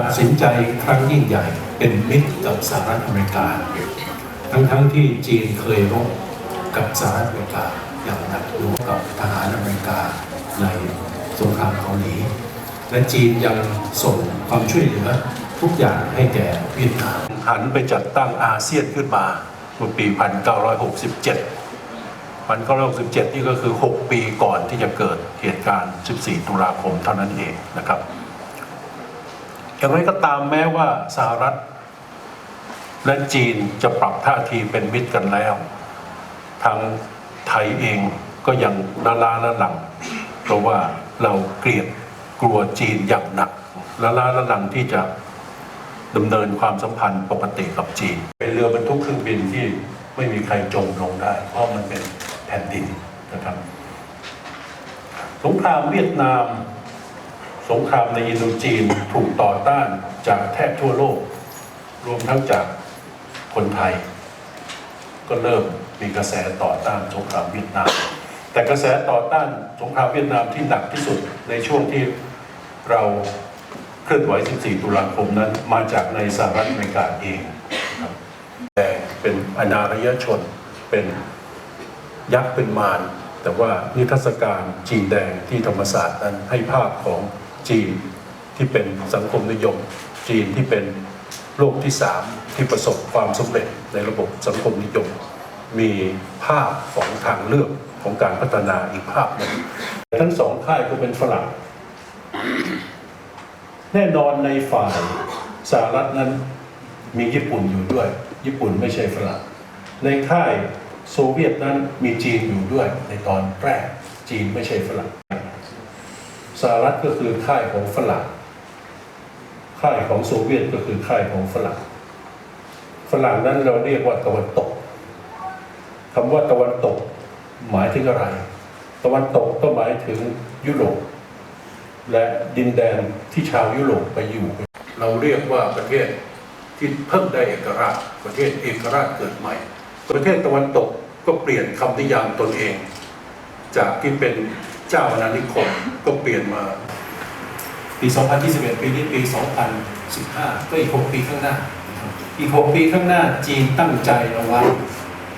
ตัดสินใจครั้งยิ่งใหญ่เป็นมิตรกับสหรัฐอเมริกา ทั้งๆที่จีนเคยรบกับสหรัฐอเมริกาอย่างหนักหน่วงกับทหารอเมริกาในสงครามเกาหลีและจีนยังส่งความช่วยเหลือทุกอย่างให้แก่เวียดนามหันไปจัดตั้งอาเซียนขึ้นมาเมื่อปี 1967 1967 นี่ก็คือ 6 ปีก่อนที่จะเกิดเหตุการณ์ 14 ตุลาคมเท่านั้นเองนะครับ อย่างไรก็ตามแม้ว่าสหรัฐ และจีนจะปรับท่าทีเป็นมิตรกันแล้ว ทางไทยเองก็ยังละลาละหลัง เพราะว่าเราเกลียดกลัวจีนอย่างหนักละลาละหลังที่จะดำเนินความสัมพันธ์ปกติกับจีน เป็นเรือบรรทุกเครื่องบินที่ไม่มีใครจมลงได้ เพราะมันเป็นแผ่นดินนะครับสงครามเวียดนาม งครามในอินโดจีนถูกต่อต้านจากแทบทั่วโลก รวมทั้งจากคนไทย ก็เริ่มมีกระแสต่อต้านสงครามเวียดนาม แต่กระแสต่อต้านสงครามเวียดนามที่หนักที่สุดในช่วงที่เราเคลื่อนไหว 14 ตุลาคมนั้นมาจากในสหรัฐอเมริกาเองแต่เป็นอนารยชนเป็นยักษ์เป็นมารแต่ว่านิทรรศการจีนแดงที่ธรรมศาสตร์นั้นให้ภาพของ จีนที่เป็นสังคมนิยม จีนที่เป็นโลกที่สามที่ประสบความสำเร็จในระบบสังคมนิยม มีภาพของทางเลือกของการพัฒนาอีกภาพหนึ่งทั้งสองค่ายก็เป็นฝรั่งแน่นอนในฝ่ายสหรัฐนั้นมีญี่ปุ่นอยู่ด้วย ญี่ปุ่นไม่ใช่ฝรั่งในค่ายโซเวียตนั้นมีจีนอยู่ด้วยในตอนแรกจีนไม่ใช่ฝรั่ง สหรัฐก็คือค่ายของฝรั่งค่ายของโซเวียตก็คือค่ายของฝรั่งฝรั่งนั้นเราเรียกว่าตะวันตกคำว่าตะวันตก หมายถึงอะไร ตะวันตกก็หมายถึงยุโรปและดินแดนที่ชาวยุโรปไปอยู่ เราเรียกว่าประเทศที่เพิ่งได้เอกราช ประเทศเอกราชเกิดใหม่ ประเทศตะวันตกก็เปลี่ยนคำนิยามตนเอง จากที่เป็น เจ้าอาณานิคมก็เปลี่ยนมา ปี 2021 ปีนี้ปี 2015 ก็อีก 6 ปีข้างหน้า อีก 6 ปีข้างหน้าจีนตั้งใจเอาไว้